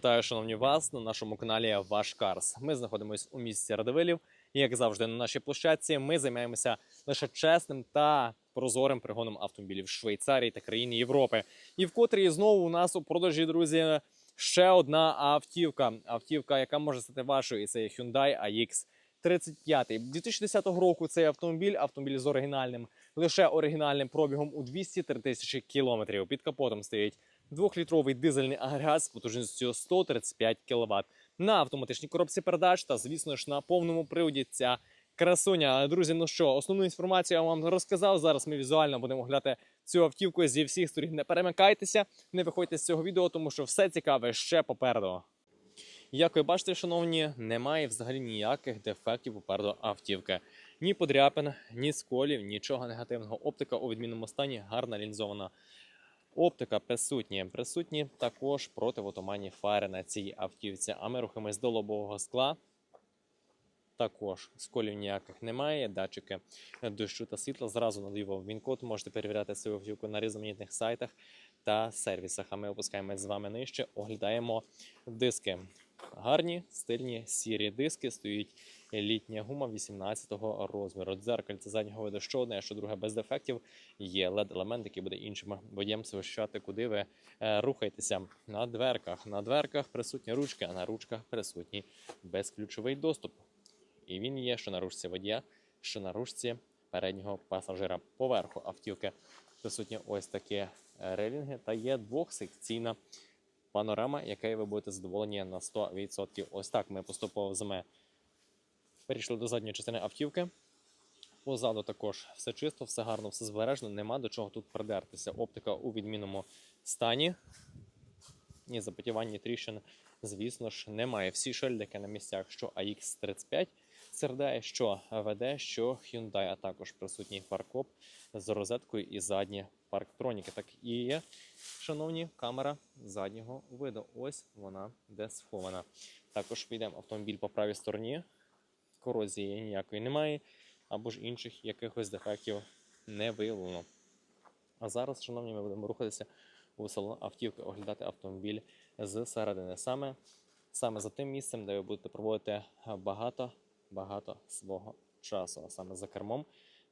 Вітаю, шановні вас на нашому каналі Ваш Карс. Ми знаходимося у місті Радивилів. І як завжди, на нашій площадці ми займаємося лише чесним та прозорим пригоном автомобілів Швейцарії та країн Європи. І вкотрі знову у нас у продажі, друзі, ще одна автівка. Автівка, яка може стати вашою, і це Hyundai AX 35. 2010 року цей автомобіль, автомобіль з оригінальним, лише оригінальним пробігом у 203 тисячі кілометрів. Під капотом стоїть двохлітровий дизельний агрегат з потужністю 135 кВт на автоматичній коробці передач та, звісно ж, на повному приводі ця красуня. Друзі, ну що, основну інформацію я вам розказав. Зараз ми візуально будемо оглядати цю автівку зі всіх сторін. Не перемикайтеся, не виходьте з цього відео, тому що все цікаве ще попереду. Як ви бачите, шановні, немає взагалі ніяких дефектів попереду автівки. Ні подряпин, ні сколів, нічого негативного. Оптика у відмінному стані гарна лінзована. Оптика присутні. Присутні також противотуманні фари на цій автівці. А ми рухаємось до лобового скла. Також сколів ніяких немає. Датчики дощу та світла. Зразу надаю вам він-код. Можете перевіряти свою автівку на різноманітних сайтах та сервісах. А ми опускаємось з вами нижче, оглядаємо диски. Гарні, стильні, сірі диски. Стоїть літня гума 18-го розміру. Дзеркальце заднього виду що одне, що друге без дефектів. Є LED-елемент, який буде іншим водієм сповіщати, куди ви е, рухаєтеся. На дверках. На дверках присутня ручка, а на ручках присутній безключовий доступ. І він є, що на ручці водія, що на ручці переднього пасажира. Поверху автівки присутні ось такі е, релінги та є двохсекційна панорама, якою ви будете задоволені на 100%. Ось так ми поступово з перейшли до задньої частини автівки. Позаду також все чисто, все гарно, все збережено, нема до чого тут придертися. Оптика у відмінному стані. Ні запотівань, ні тріщин, звісно ж, немає. Всі шильдики на місцях, що AX35 сердає, що ВД, що Hyundai, а також присутній фаркоп з розеткою і задні парктроніки. Так і є, шановні, камера заднього виду. Ось вона де схована. Також підемо автомобіль по правій стороні. Корозії ніякої немає, або ж інших якихось дефектів не виявлено. А зараз, шановні, ми будемо рухатися у салон автівки, оглядати автомобіль з середини. Саме, саме за тим місцем, де ви будете проводити багато багато свого часу, а саме за кермом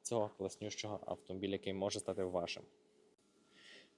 цього класнющого автомобіля, який може стати вашим.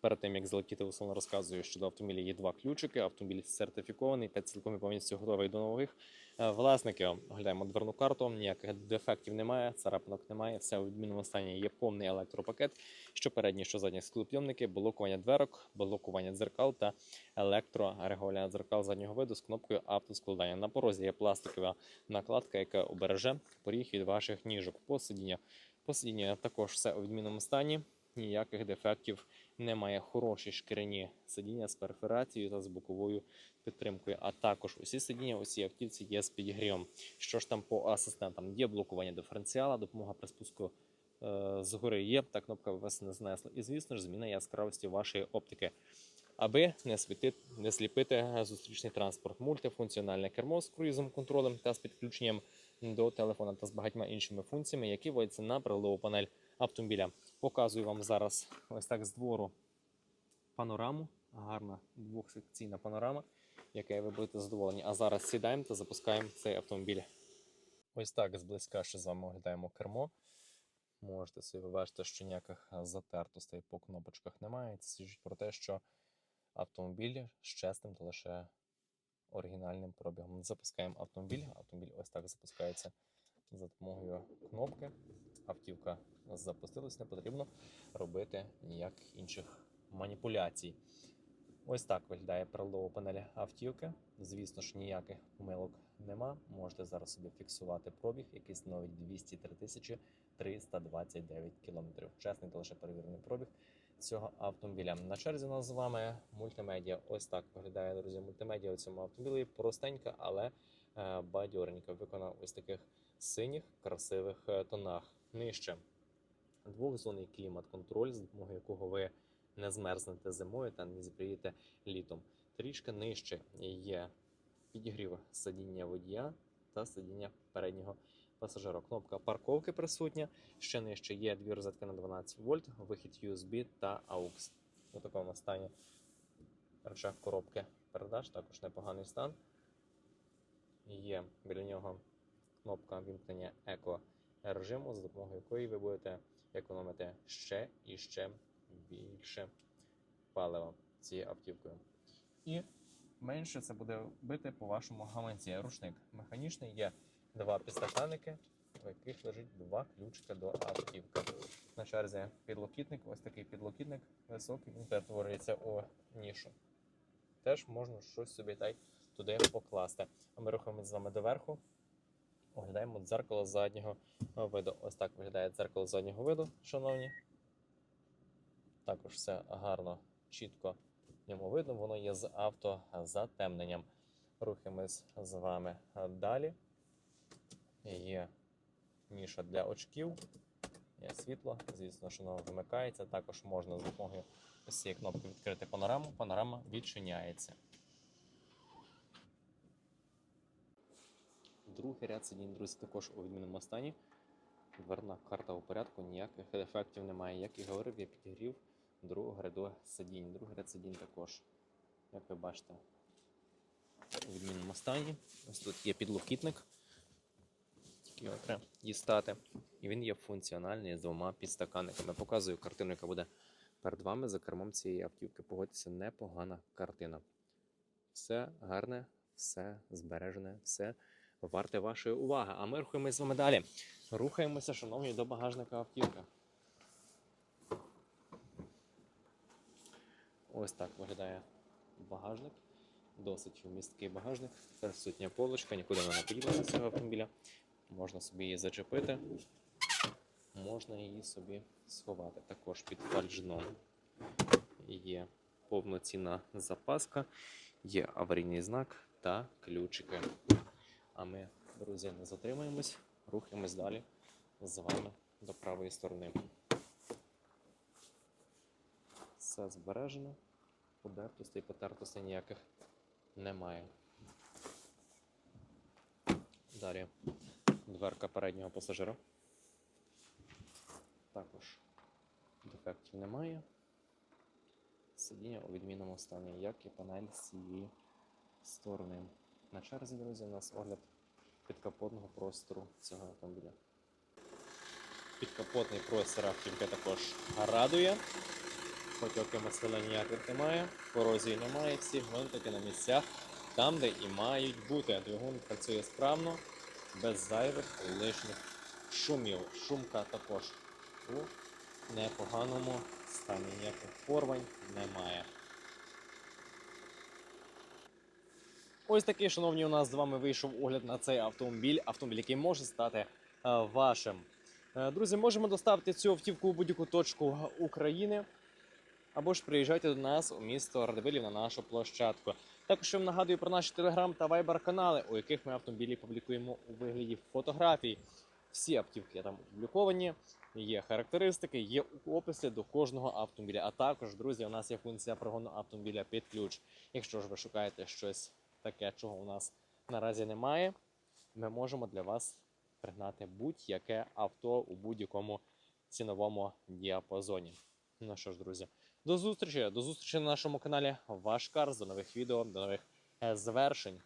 Перед тим як залетіти у салон, розказую, що до автомобіля є два ключики. Автомобіль сертифікований та цілком і повністю готовий до нових е, власників. Оглядаємо дверну карту, ніяких дефектів немає, царапинок немає. Все у відмінному стані є повний електропакет, що передні, що задні склопйомники, блокування дверок, блокування дзеркал та електрорегулювання дзеркал заднього виду з кнопкою автоскладання. На порозі є пластикова накладка, яка обереже поріг від ваших ніжок. Посидіння. Посидіння також все у відмінному стані. Ніяких дефектів немає. Хороші шкіряні сидіння з перфорацією та з боковою підтримкою. А також усі сидіння, усі автівці є з підігрівом. Що ж там по асистентам? Є блокування диференціала, допомога при спуску е, згори є. Та кнопка вас не знесла. І звісно ж, зміна яскравості вашої оптики. Аби не світити, не сліпити зустрічний транспорт, мультифункціональне кермо з круїзом контролем та з підключенням до телефона та з багатьма іншими функціями, які вводяться на приладову панель автомобіля. Показую вам зараз ось так з двору панораму. Гарна двохсекційна панорама, якою ви будете задоволені. А зараз сідаємо та запускаємо цей автомобіль. Ось так зблизька ще з вами оглядаємо кермо. Можете собі побачити, що ніяких затертостей по кнопочках немає. Це свідчить про те, що автомобіль з чесним та лише оригінальним пробігом. Запускаємо автомобіль. Автомобіль ось так запускається за допомогою кнопки. Автівка запустилась, не потрібно робити ніяких інших маніпуляцій. Ось так виглядає приладова панель автівки. Звісно ж, ніяких помилок нема. Можете зараз собі фіксувати пробіг, який становить 203 тисячі 329 кілометрів. Чесний та лише перевірений пробіг цього автомобіля. На черзі у нас з вами мультимедіа. Ось так виглядає, друзі, мультимедіа у цьому автомобілі. Простенька, але е, бадьоренька. Виконана ось таких синіх красивих е, тонах. Нижче двохзонний клімат-контроль, з допомогою якого ви не змерзнете зимою та не зіпрієте літом. Трішки нижче є підігрів сидіння водія та сидіння переднього пасажира. Кнопка парковки присутня. Ще нижче є дві розетки на 12 вольт, вихід USB та AUX. У такому стані речах коробки передач, також непоганий стан. Є біля нього кнопка вімкнення еко режиму, за допомогою якої ви будете економити ще і ще більше палива цією автівкою. І менше це буде бити по вашому гаманці. Рушник механічний, є два підстаканники, в яких лежить два ключика до автівки. На черзі підлокітник, ось такий підлокітник високий, він перетворюється у нішу. Теж можна щось собі та туди покласти. А ми рухаємося з вами доверху. Оглядаємо дзеркало заднього виду. Ось так виглядає дзеркало заднього виду, шановні. Також все гарно, чітко в ньому видно, воно є з автозатемненням. Рухаємось з вами далі. Є ніша для очків, є світло, звісно, що воно вимикається. Також можна з допомогою ось цієї кнопки відкрити панораму. Панорама відчиняється. Другий ряд сидінь, друзі, також у відмінному стані. Дверна карта у порядку, ніяких ефектів немає. Як і говорив, я підігрів другого ряду сидінь. Другий ряд сидінь також, як ви бачите, у відмінному стані. Ось тут є підлокітник, тільки його треба дістати. І він є функціональний з двома підстаканниками. Показую картину, яка буде перед вами за кермом цієї автівки. Погодьтеся, непогана картина. Все гарне, все збережене, все варте вашої уваги. А ми рухаємось з вами далі. Рухаємося, шановні, до багажника автівки. Ось так виглядає багажник. Досить вмісткий багажник. Присутня полочка, нікуди не поділася з цього автомобіля. Можна собі її зачепити, можна її собі сховати. Також під фальшдном є повноцінна запаска, є аварійний знак та ключики. А ми, друзі, не затримуємось, рухаємось далі з вами до правої сторони. Все збережено, подертостей, потертостей ніяких немає. Далі дверка переднього пасажира. Також дефектів немає. Сидіння у відмінному стані, як і панель з цієї сторони. На черзі, друзі, у нас огляд підкапотного простору цього автомобіля. Підкапотний простір автівки також радує. Потьоки масила ніяких немає, корозії немає, всі гвинтики на місцях, там, де і мають бути. Двигун працює справно, без зайвих лишніх шумів. Шумка також у непоганому стані. Ніяких порвань немає. Ось такий, шановні, у нас з вами вийшов огляд на цей автомобіль. Автомобіль, який може стати е, вашим. Е, Друзі, можемо доставити цю автівку у будь-яку точку України. Або ж приїжджайте до нас у місто Радивилів на нашу площадку. Також я вам нагадую про наші телеграм та вайбер канали, у яких ми автомобілі публікуємо у вигляді фотографій. Всі автівки там опубліковані, є характеристики, є описи до кожного автомобіля. А також, друзі, у нас є функція прогону автомобіля під ключ. Якщо ж ви шукаєте щось таке, чого у нас наразі немає, ми можемо для вас пригнати будь-яке авто у будь-якому ціновому діапазоні. Ну що ж, друзі, до зустрічі! До зустрічі на нашому каналі Ваш Карс, до нових відео, до нових е, звершень.